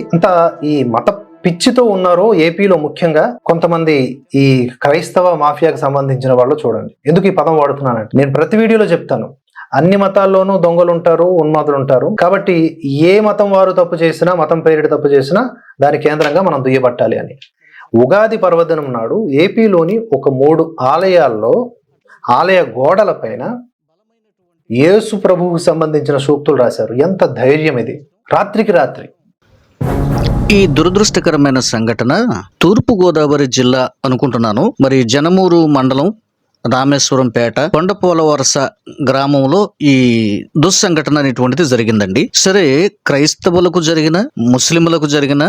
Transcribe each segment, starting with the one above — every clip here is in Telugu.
ఇంత ఈ మత పిచ్చితో ఉన్నారో ఏపీలో ముఖ్యంగా కొంతమంది ఈ క్రైస్తవ మాఫియాకి సంబంధించిన వాళ్ళు చూడండి. ఎందుకు ఈ పదం వాడుతున్నానంటే నేను ప్రతి వీడియోలో చెప్తాను. అన్ని మతాల్లోనూ దొంగలు ఉంటారు ఉన్మాదులు ఉంటారు కాబట్టి ఏ మతం వారు తప్పు చేసినా మతం పేరిట తప్పు చేసినా దాని కేంద్రంగా మనం దుయ్యబట్టాలి అని. ఉగాది పర్వదినం నాడు ఏపీలోని ఒక మూడు ఆలయాల్లో ఆలయ గోడలపైన యేసు ప్రభువుకు సంబంధించిన సూక్తులు రాశారు. ఎంత ధైర్యం ఇది. రాత్రికి రాత్రి ఈ దురదృష్టకరమైన సంఘటన తూర్పు గోదావరి జిల్లా అనుకుంటున్నాను. మరి జనమూరు మండలం రామేశ్వరం పేట కొండపోల వరస గ్రామంలో ఈ దుస్సంఘటన అనేటువంటిది జరిగిందండి. సరే క్రైస్తవులకు జరిగిన ముస్లింలకు జరిగిన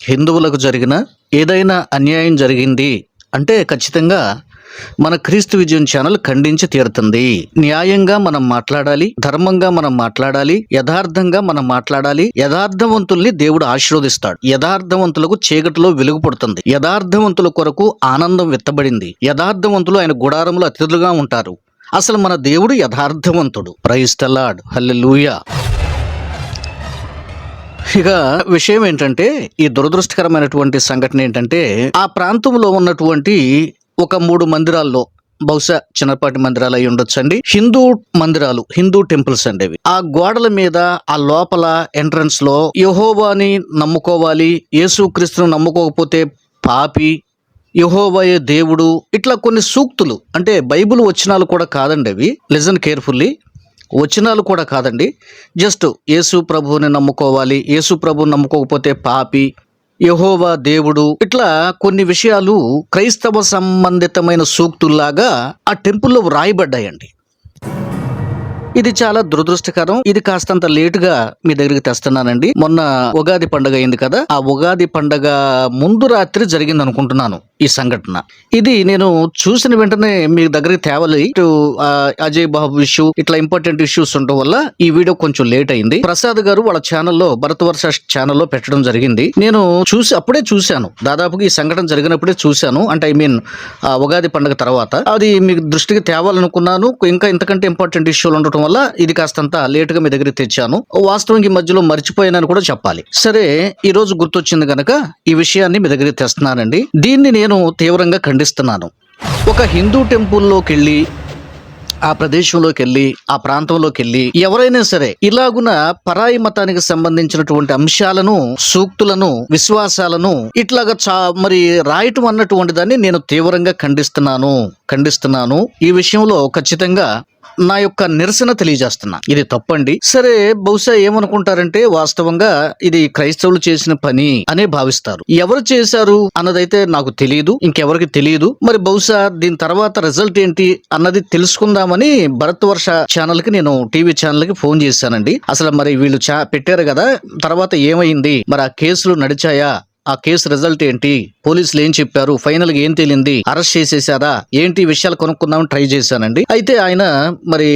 హిందువులకు జరిగిన ఏదైనా అన్యాయం జరిగింది అంటే ఖచ్చితంగా మన క్రీస్తు విజయం ఛానల్ ఖండించి తీరుతుంది. న్యాయంగా మనం మాట్లాడాలి ధర్మంగా మనం మాట్లాడాలి యథార్థంగా మనం మాట్లాడాలి యథార్థవంతుల్ని దేవుడు ఆశీర్వదిస్తాడు. యథార్థవంతులకు చీకటిలో వెలుగు పడుతుంది. యథార్థవంతుల కొరకు ఆనందం విత్తబడింది. యథార్థవంతులు ఆయన గుడారంలో అతిథులుగా ఉంటారు. అసలు మన దేవుడు యథార్థవంతుడు. Praise the Lord hallelujah. ఇక విషయం ఏంటంటే ఈ దురదృష్టకరమైనటువంటి సంఘటన ఏంటంటే ఆ ప్రాంతంలో ఉన్నటువంటి ఒక మూడు మందిరాల్లో బహుశా చిన్నపాటి మందిరాలు అయి ఉండొచ్చండి. హిందూ మందిరాలు హిందూ టెంపుల్స్ అండి అవి. ఆ గోడల మీద ఆ లోపల ఎంట్రన్స్లో యహోవాని నమ్ముకోవాలి యేసుక్రీస్తును నమ్ముకోకపోతే పాపి యహోవయే దేవుడు. ఇట్లా కొన్ని సూక్తులు అంటే బైబిల్ వచనాలు కూడా కాదండి అవి. Listen carefully. వచనాలు కూడా కాదండి. జస్ట్ యేసు ప్రభువుని నమ్ముకోవాలి యేసు ప్రభువుని నమ్ముకోకపోతే పాపి యహోవా దేవుడు. ఇట్లా కొన్ని విషయాలు క్రైస్తవ సంబంధితమైన సూక్తుల్లాగా ఆ టెంపుల్లో వ్రాయబడ్డాయండి. ఇది చాలా దురదృష్టకరం. ఇది కాస్తంత లేటుగా మీ దగ్గరికి తెస్తున్నానండి. మొన్న ఉగాది పండుగ అయింది కదా ఆ ఉగాది పండగ ముందు రాత్రి జరిగింది అనుకుంటున్నాను ఈ సంఘటన. ఇది నేను చూసిన వెంటనే మీ దగ్గరికి తేవాలి. ఇటు అజయ్ బాబు ఇష్యూ ఇట్లా ఇంపార్టెంట్ ఇష్యూస్ ఉండటం వల్ల ఈ వీడియో కొంచెం లేట్ అయింది. ప్రసాద్ గారు వాళ్ళ ఛానల్లో భరతవర్ష ఛానల్లో పెట్టడం జరిగింది. నేను చూసి అప్పుడే చూశాను. దాదాపుగా ఈ సంఘటన జరిగినప్పుడే చూశాను. అంటే ఐ మీన్ ఉగాది పండగ తర్వాత. అది మీకు దృష్టికి తేవాలనుకున్నాను. ఇంకా ఇంతకంటే ఇంపార్టెంట్ ఇష్యూలు ఉండటం వల్ల ఇది కాస్తంత లేటుగా మీ దగ్గర తెచ్చాను. వాస్తవానికి ఈ మధ్యలో మర్చిపోయానని కూడా చెప్పాలి. సరే ఈ రోజు గుర్తొచ్చింది కనుక ఈ విషయాన్ని మీ దగ్గరికి తెస్తున్నానండి. దీన్ని నేను తీవ్రంగా ఖండిస్తున్నాను. ఒక హిందూ టెంపుల్లోకి వెళ్ళి ఆ ప్రదేశంలోకి వెళ్ళి ఆ ప్రాంతంలోకి వెళ్ళి ఎవరైనా సరే ఇలాగున పరాయి మతానికి సంబంధించినటువంటి అంశాలను సూక్తులను విశ్వాసాలను ఇట్లాగా చా మరి రాయటం అన్నటువంటి దాన్ని నేను తీవ్రంగా ఖండిస్తున్నాను. ఖండిస్తున్నాను. ఈ విషయంలో ఖచ్చితంగా నా యొక్క నిరసన తెలియజేస్తున్నా. ఇది తప్పండి. సరే బహుశా ఏమనుకుంటారంటే వాస్తవంగా ఇది క్రైస్తవులు చేసిన పని అనే భావిస్తారు. ఎవరు చేశారు అన్నదైతే నాకు తెలియదు ఇంకెవరికి తెలియదు. మరి బహుశా దీని తర్వాత రిజల్ట్ ఏంటి అన్నది తెలుసుకుందామని భరత్ వర్ష ఛానల్కి నేను టీవీ ఛానల్కి ఫోన్ చేశానండి. అసలు మరి వీళ్ళు చా పెట్టారు కదా తర్వాత ఏమైంది? మరి ఆ కేసులు నడిచాయా? ఆ కేసు రిజల్ట్ ఏంటి? పోలీసులు ఏం చెప్పారు? ఫైనల్గా ఏం తేలింది? అరెస్ట్ చేసేసారా? ఏంటి? విషయాలు కొనుక్కుందామని ట్రై చేశానండి. అయితే ఆయన మరి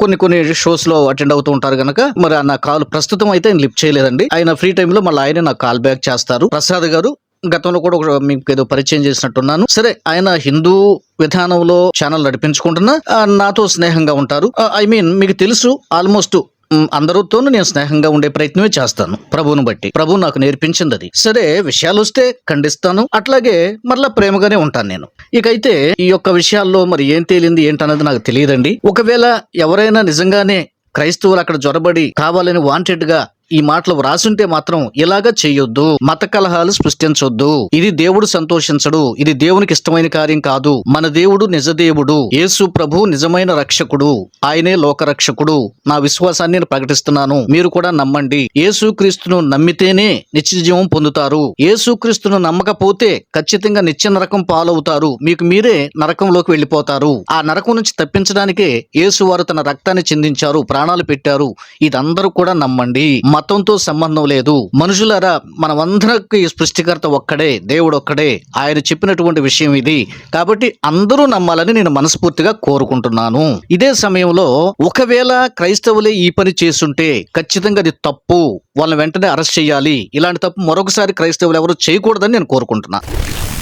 కొన్ని కొన్ని షోస్లో అటెండ్ అవుతూ ఉంటారు కనుక మరి నా కాల్ ప్రస్తుతం అయితే లిఫ్ట్ చేయలేదండి. ఆయన ఫ్రీ టైంలో మళ్ళీ ఆయన నాకు కాల్ బ్యాక్ చేస్తారు. ప్రసాద్ గారు గతంలో కూడా ఒక మీకు ఏదో పరిచయం చేసినట్టున్నాను. సరే ఆయన హిందూ విధానంలో ఛానల్ నడిపించుకుంటున్నా నాతో స్నేహంగా ఉంటారు. ఐ మీన్ మీకు తెలుసు ఆల్మోస్ట్ అందరితోనూ నేను స్నేహంగా ఉండే ప్రయత్నమే చేస్తాను. ప్రభువును బట్టి. ప్రభు నాకు నేర్పించింది అది. సరే విషయాలు వస్తే ఖండిస్తాను. అట్లాగే మరలా ప్రేమగానే ఉంటాను నేను. ఇకైతే ఈ యొక్క విషయాల్లో మరి ఏం తేలింది ఏంటన్నది నాకు తెలియదండి. ఒకవేళ ఎవరైనా నిజంగానే క్రైస్తవులు అక్కడ జొరబడి కావాలని వాంటెడ్గా ఈ మాటలు వ్రాసుంటే మాత్రం ఇలాగ చేయొద్దు. మత కలహాలు సృష్టించొద్దు. ఇది దేవుడు సంతోషించడు. ఇది దేవునికి ఇష్టమైన కార్యం కాదు. మన దేవుడు నిజ దేవుడు. యేసు ప్రభు నిజమైన రక్షకుడు. ఆయనే లోకరక్షకుడు. నా విశ్వాసాన్ని నేను ప్రకటిస్తున్నాను. మీరు కూడా నమ్మండి. యేసుక్రీస్తును నమ్మితేనే నిత్యజీవం పొందుతారు. యేసుక్రీస్తును నమ్మకపోతే ఖచ్చితంగా నిత్య నరకం పాలవుతారు. మీకు మీరే నరకంలోకి వెళ్ళిపోతారు. ఆ నరకం నుంచి తప్పించడానికే యేసు వారు తన రక్తాన్ని చిందించారు. ప్రాణాలు పెట్టారు. ఇదందరూ కూడా నమ్మండి. మతంతో సంబంధం లేదు. మనుషులరా మనమందరికి సృష్టికర్త ఒక్కడే దేవుడు ఒక్కడే. ఆయన చెప్పినటువంటి విషయం ఇది. కాబట్టి అందరూ నమ్మాలని నేను మనస్ఫూర్తిగా కోరుకుంటున్నాను. ఇదే సమయంలో ఒకవేళ క్రైస్తవులే ఈ పని చేస్తుంటే ఖచ్చితంగా అది తప్పు. వాళ్ళని వెంటనే అరెస్ట్ చేయాలి. ఇలాంటి తప్పు మరొకసారి క్రైస్తవులు ఎవరు చేయకూడదని నేను కోరుకుంటున్నా.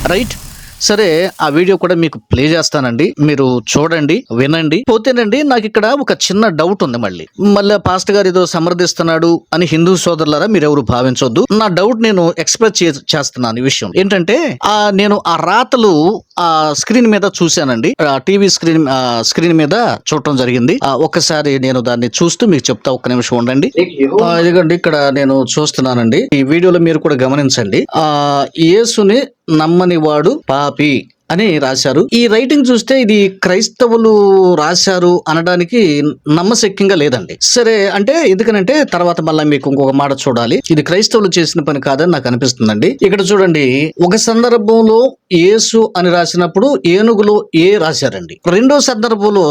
రైట్? సరే ఆ వీడియో కూడా మీకు ప్లే చేస్తానండి. మీరు చూడండి వినండి. పోతేనండి నాకు ఇక్కడ ఒక చిన్న డౌట్ ఉంది మళ్ళీ. మళ్ళీ పాస్టర్ గారు ఏదో సమర్థిస్తున్నాడు అని హిందూ సోదరులారా మీరు ఎవరు భావించొద్దు. నా డౌట్ నేను ఎక్స్ప్రెస్ చే- చేస్తున్నాను ఈ విషయం. ఏంటంటే ఆ నేను ఆ రాతలు ఆ స్క్రీన్ మీద చూశానండి. టీవీ స్క్రీన్ స్క్రీన్ మీద చూడటం జరిగింది. ఆ ఒక్కసారి నేను దాన్ని చూస్తూ మీకు చెప్తా ఒక్క నిమిషం ఉండండి. ఇదిగోండి ఇక్కడ నేను చూస్తున్నానండి. ఈ వీడియోలో మీరు కూడా గమనించండి. ఆ యేసుని నమ్మని వాడు పాపి. అని రాశారు. ఈ రైటింగ్ చూస్తే ఇది క్రైస్తవులు రాశారు అనడానికి నమ్మశక్యంగా లేదండి. సరే అంటే ఎందుకనంటే తర్వాత మళ్ళీ మీకు ఇంకొక మాట చూడాలి. ఇది క్రైస్తవులు చేసిన పని కాదని నాకు అనిపిస్తుందండి. ఇక్కడ చూడండి ఒక సందర్భంలో యేసు అని రాసినప్పుడు ఏనుగులో ఏ రాశారండి? రెండో సందర్భంలో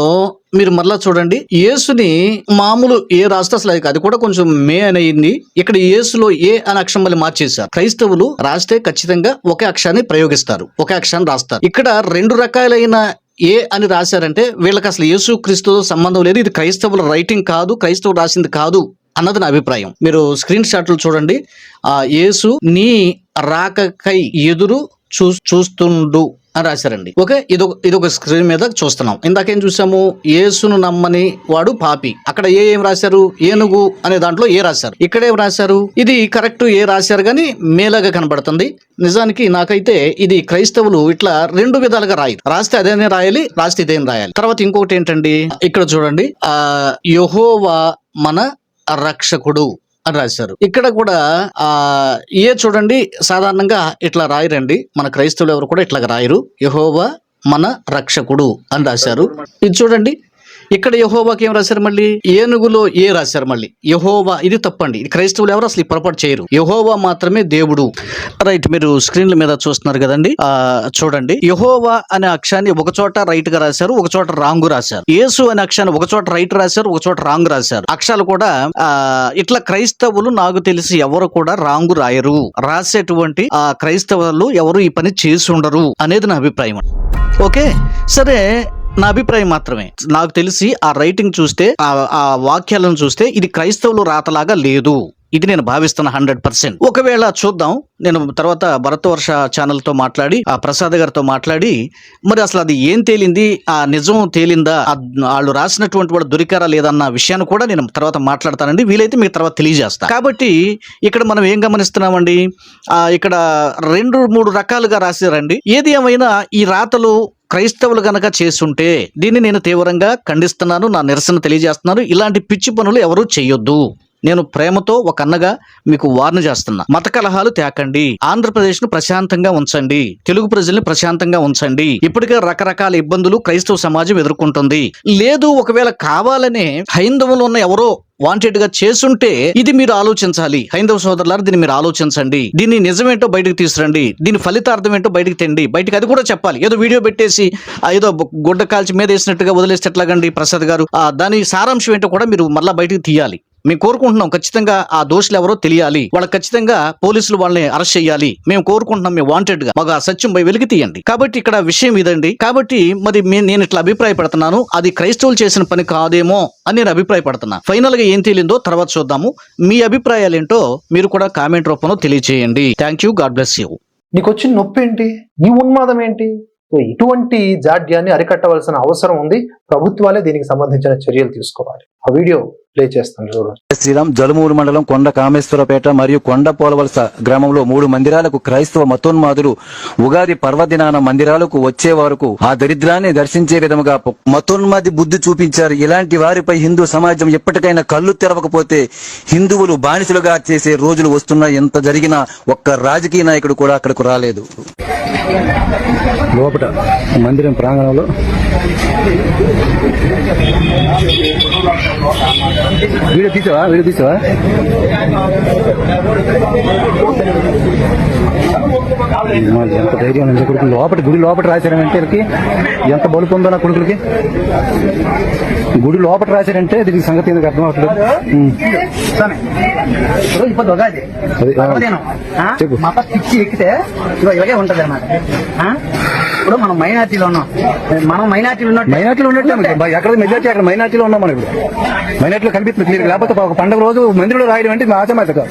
మీరు మరలా చూడండి. యేసుని మామూలు ఏ రాస్తే అసలు అది- కూడా కొంచెం మే అని అయింది ఇక్కడ యేసులో ఏ అనే అక్షరం మళ్ళీ మార్చేశారు. క్రైస్తవులు రాస్తే ఖచ్చితంగా ఒకే అక్షరాన్ని ప్రయోగిస్తారు ఒకే అక్షరాన్ని రాస్తారు. ఇక్కడ రెండు రకాలైన ఏ అని రాశారంటే వీళ్ళకి అసలు యేసు క్రీస్తుతో సంబంధం లేదు. ఇది క్రైస్తవుల రైటింగ్ కాదు క్రైస్తవులు రాసింది కాదు అన్నది నా అభిప్రాయం. మీరు స్క్రీన్ షాట్లు చూడండి. ఆ యేసు నీ రాకకై ఎదురు చూ చూస్తుండు. అని రాశారండి. ఓకే ఇదొక ఇదొక స్క్రీన్ మీద చూస్తున్నాం. ఇందాకేం చూసాము? యేసును నమ్మని వాడు పాపి. అక్కడ ఏ ఏం రాశారు? ఏనుగు అనే దాంట్లో ఏ రాశారు? ఇక్కడ ఏం రాశారు? ఇది కరెక్ట్ ఏ రాశారు కానీ మేలాగా కనబడుతుంది. నిజానికి నాకైతే ఇది క్రైస్తవులు ఇట్లా రెండు విధాలుగా రాయి రాస్తే అదేనే రాయాలి రాస్తే ఇదేం రాయాలి. తర్వాత ఇంకొకటి ఏంటండి? ఇక్కడ చూడండి. ఆ యహోవా మన రక్షకుడు. అని రాశారు. ఇక్కడ కూడా ఆ ఏ చూడండి సాధారణంగా ఇట్లా రాయరండి. మన క్రైస్తవులు ఎవరు కూడా ఇట్లా రాయరు. యహోవా మన రక్షకుడు అని రాశారు. ఇది చూడండి ఇక్కడ యహోవాకి ఏం రాశారు మళ్ళీ? ఏనుగులో ఏ రాశారు మళ్ళీ? యహోవా ఇది తప్పండి. ఇది క్రైస్తవులు ఎవరు అసలు పొరపాటు చేయరు. యహోవా మాత్రమే దేవుడు. రైట్ మీరు స్క్రీన్ల మీద చూస్తున్నారు కదండి. చూడండి. యహోవా అనే అక్షరాన్ని ఒక చోట రైట్గా రాశారు ఒక చోట రాంగ్ రాశారు. యేసు అనే అక్షరాన్ని ఒక చోట రైట్ రాశారు ఒక చోట రాంగ్ రాశారు. అక్షరాలు కూడా ఇట్లా క్రైస్తవులు నాకు తెలిసి ఎవరు కూడా రాంగ్ రాయరు. రాసేటువంటి ఆ క్రైస్తవులు ఎవరు ఈ పని చేసి ఉండరు అనేది నా అభిప్రాయం. ఓకే? సరే నా అభిప్రాయం మాత్రమే. నాకు తెలిసి ఆ రైటింగ్ చూస్తే ఆ వాక్యాలను చూస్తే ఇది క్రైస్తవులు రాతలాగా లేదు. ఇది నేను భావిస్తున్న హండ్రెడ్ పర్సెంట్. ఒకవేళ చూద్దాం నేను తర్వాత భరతవర్ష వర్ష ఛానల్తో మాట్లాడి ఆ ప్రసాద్ గారితో మాట్లాడి మరి అసలు అది ఏం తేలింది ఆ నిజం తేలిందా వాళ్ళు రాసినటువంటి వాడు దొరికారా లేదన్న విషయాన్ని కూడా నేను తర్వాత మాట్లాడతానండి. వీలైతే మీకు తర్వాత తెలియజేస్తా. కాబట్టి ఇక్కడ మనం ఏం గమనిస్తున్నామండి? ఇక్కడ రెండు మూడు రకాలుగా రాసారండి ఏది ఏమైనా ఈ రాతలు క్రైస్తవులు గనక చేస్తుంటే దీన్ని నేను తీవ్రంగా ఖండిస్తున్నాను నా నిరసన తెలియజేస్తున్నాను. ఇలాంటి పిచ్చి పనులు ఎవరూ చేయొద్దు. నేను ప్రేమతో ఒక అన్నగా మీకు వార్న చేస్తున్నా. మత కలహాలు తేకండి. ఆంధ్రప్రదేశ్ను ప్రశాంతంగా ఉంచండి. తెలుగు ప్రజల్ని ప్రశాంతంగా ఉంచండి. ఇప్పటికే రకరకాల ఇబ్బందులు క్రైస్తవ సమాజం ఎదుర్కొంటుంది. లేదు ఒకవేళ కావాలనే హైందవులు ఉన్న ఎవరో వాంటెడ్గా చేస్తుంటే ఇది మీరు ఆలోచించాలి. హైందవ సోదరులారు దీన్ని మీరు ఆలోచించండి. దీన్ని నిజమేంటో బయటకు తీసురండి దీని ఫలితార్థం ఏంటో బయటకు తెండి. బయటకు అది కూడా చెప్పాలి. ఏదో వీడియో పెట్టేసి ఏదో గుడ్డ కాల్చి మీద వేసినట్టుగా వదిలేస్తే ఎట్లాగండి ప్రసాద్ గారు? ఆ దాని సారాంశం ఏంటో కూడా మీరు మళ్ళీ బయటకు తీయాలి. మేము కోరుకుంటున్నాం ఖచ్చితంగా ఆ దోషులు ఎవరో తెలియాలి. వాళ్ళకి ఖచ్చితంగా పోలీసులు వాళ్ళని అరెస్ట్ చేయాలి. మేము కోరుకుంటున్నాం మేము వాంటెడ్గా. మాకు ఆ సత్యం పై వెలికి తీయండి. కాబట్టి ఇక్కడ విషయం ఇదండి. కాబట్టి మరి నేను ఇట్లా అభిప్రాయపడుతున్నాను అది క్రైస్తవులు చేసిన పని కాదేమో అని నేను అభిప్రాయపడుతున్నా ఫైనల్గా ఏం తేలిందో తర్వాత చూద్దాము. మీ అభిప్రాయాలు ఏంటో మీరు కూడా కామెంట్ రూపంలో తెలియజేయండి thank you God bless you నీకు వచ్చిన నొప్పి ఏంటి ఈ ఉన్మాదం ఏంటి సో ఇటువంటి జాడ్యాన్ని అరికట్టవలసిన అవసరం ఉంది. ప్రభుత్వాలే దీనికి సంబంధించిన చర్యలు తీసుకోవాలి. ఆ వీడియో ప్లే చేస్తాను చూడండి శ్రీరామ్ జలుమూరు మండలం కొండ కామేశ్వరపేట మరియు కొండ పోలవలస గ్రామంలో మూడు మందిరాలకు క్రైస్తవ మతోన్మాదులు ఉగాది పర్వదినాన మందిరాలకు వచ్చే వరకు ఆ దరిద్రాన్ని దర్శించే విధముగా మతోన్మాది బుద్ధి చూపించారు. ఇలాంటి వారిపై హిందూ సమాజం ఎప్పటికైనా కళ్ళు తెరవకపోతే హిందువులు బానిసలుగా చేసే రోజులు వస్తున్నా ఎంత జరిగినా ఒక్క రాజకీయ నాయకుడు కూడా అక్కడకు రాలేదు. లోపల మందిరం ప్రాంగణంలో వీడియో తీసావా? వీడియో తీసావా? ఎంత ధైర్యం ఉంది. కొడుకు లోపల గుడి లోపల రాశారంటే వీళ్ళకి ఎంత బలుపు ఉందో నా కొడుకులకి? గుడి లోపల రాశారంటే దీనికి సంగతి ఎందుకు అర్థం అవట్లేదు? చెప్పు. మత పిచ్చి ఎక్కితే ఇలాగే ఉంటది అనమాట ఇప్పుడు మనం మైనార్టీలో ఉన్నాం. మనం మైనార్టీలో ఉన్నట్టు. మైనార్టీలో ఉన్నట్టే ఎక్కడ మెజార్టీ అక్కడ మైనార్టీలో ఉన్నాం మనం ఇప్పుడు. మైనార్టీలో కనిపిస్తుంది క్లియర్ లేకపోతే ఒక పండుగ రోజు మందిరంలో రాయడం అంటే ఆచమాచ కాదు